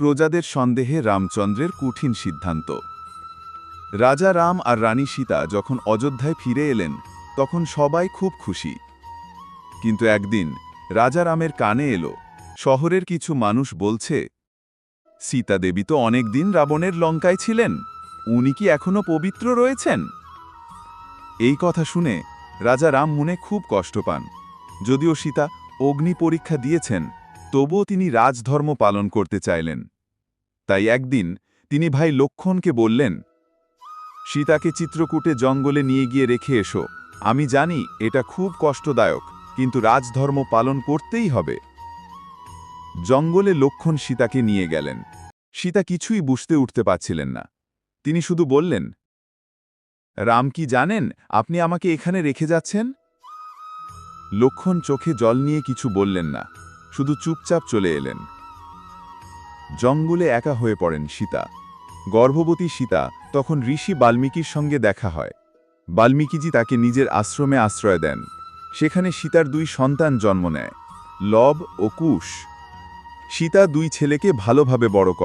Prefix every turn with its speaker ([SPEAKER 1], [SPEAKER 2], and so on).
[SPEAKER 1] প্রজাদের সন্দেহে রামচন্দ্রের কঠিন সিদ্ধান্ত। রাজা রাম আর রানী সীতা যখন অযোধ্যায় ফিরে এলেন, তখন সবাই খুব খুশি। কিন্তু একদিন রাজা রামের কানে এলো, শহরের কিছু মানুষ বলছে, সীতা দেবী তো অনেকদিন রাবণের লঙ্কায় ছিলেন, উনি কি এখনও পবিত্র রয়েছেন? এই কথা শুনে রাজা রাম মনে খুব কষ্ট পান। যদিও সীতা অগ্নি পরীক্ষা দিয়েছেন তবুও তিনি রাজধর্ম পালন করতে চাইলেন। তাই একদিন তিনি ভাই লক্ষণকে বললেন, সীতাকে চিত্রকূটে জঙ্গলে নিয়ে গিয়ে রেখে এসো। আমি জানি এটা খুব কষ্টদায়ক, কিন্তু রাজধর্ম পালন করতেই হবে জঙ্গলে লক্ষণ সীতাকে নিয়ে গেলেন। সীতা কিছুই বুঝতে উঠতে পারছিলেন না। তিনি শুধু বললেন, রাম কি জানেন, আপনি আমাকে এখানে রেখে যাচ্ছেন লক্ষণ চোখে জল নিয়ে কিছু বললেন না। শুধু চুপচাপ চলে এলেন। জঙ্গলে একা হয়ে পড়েন সীতা। গর্ভবতী সীতা তখন ঋষি বাল্মীকির সঙ্গে দেখা হয়। বাল্মীকিজি তাকে নিজের আশ্রমে আশ্রয় দেন। সেখানে সীতার দুই সন্তান জন্ম নেয়, লব ও কুশ। সীতা দুই ছেলেকে ভালোভাবে বড় করে।